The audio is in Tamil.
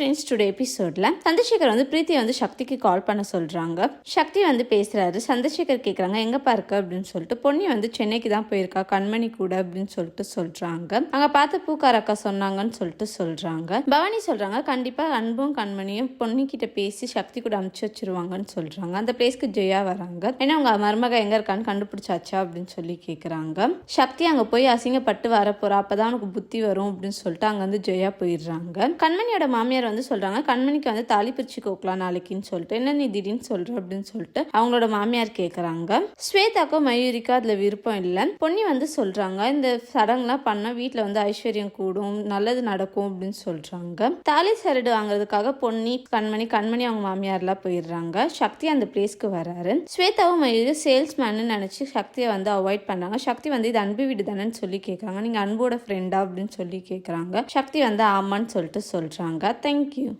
ஃப்ரெண்ட்ஸ் டுடே எபிசோடில் சந்திரசேகர் வந்து பிரீத்தி வந்து சக்திக்கு கால் பண்ண சொல்கிறாங்க சக்தி வந்து பேசுகிறாரு சந்திரசேகர் கேட்குறாங்க எங்கேப்பா இருக்க? அப்படின்னு சொல்லிட்டு பொன்னி வந்து சென்னைக்கு தான் போயிருக்கா. கண்மணி கூட அப்படின்னு சொல்லிட்டு சொல்கிறாங்க அங்கே பார்த்து பூக்கார அக்கா சொன்னாங்கன்னு சொல்லிட்டு சொல்கிறாங்க பவானி சொல்கிறாங்க கண்டிப்பாக அன்பும் கண்மணியும் பொன்னிகிட்ட பேசி சக்தி கூட அமுச்சு வச்சிருவாங்கன்னு சொல்கிறாங்க அந்த பிளேஸ்க்கு ஜெயா வராங்க. ஏன்னா அவங்க மருமக எங்கே இருக்கான்னு கண்டுபிடிச்சாச்சா? அப்படின்னு சொல்லி கேட்குறாங்க சக்தி அங்கே போய் அசிங்கப்பட்டு வர போகிறா அப்போ தான் உனக்கு புத்தி வரும் அப்படின்னு சொல்லிட்டு அங்கே வந்து ஜெயா போயிடுறாங்க. கண்மணியோட மாமியார் வந்து சொல்கிறாங்க கண்மணிக்கு வந்து தாலி பிரித்து கோக்கலாம் நாளைக்குன்னு சொல்லிட்டு என்ன நீ திடீர்னு சொல்கிற அப்படின்னு சொல்லிட்டு அவங்களோட மாமியார் கேட்குறாங்க ஸ்வேதாக்கும் மயூரிக்கும் அதில் விருப்பம் இல்லை. பொன்னி வந்து சொல்கிறாங்க இந்த சடங்குலாம் பண்ணால் வீட்டில் வந்து ஐஸ்வர்யம் கூடும் நல்லது நடக்கும் அப்படின்னு சொல்கிறாங்க தாலி சரடு வாங்குறதுக்காக பொன்னி கண்மணி கண்மணி அவங்க மாமியார்லாம் போயிடுறாங்க. சக்தி அந்த பிளேஸ்க்கு வராரு. ஸ்வேதாவும் மயூரி சேல்ஸ்மேன்னு நினச்சி சக்தியை வந்து அவாய்ட் பண்ணாங்க சக்தி வந்து இது அன்பு வீடு தானேன்னு சொல்லி கேட்குறாங்க நீங்கள் அன்போட ஃப்ரெண்டா அப்படின்னு சொல்லி கேட்குறாங்க சக்தி வந்து ஆமான்னு சொல்லிட்டு சொல்கிறாங்க Thank you.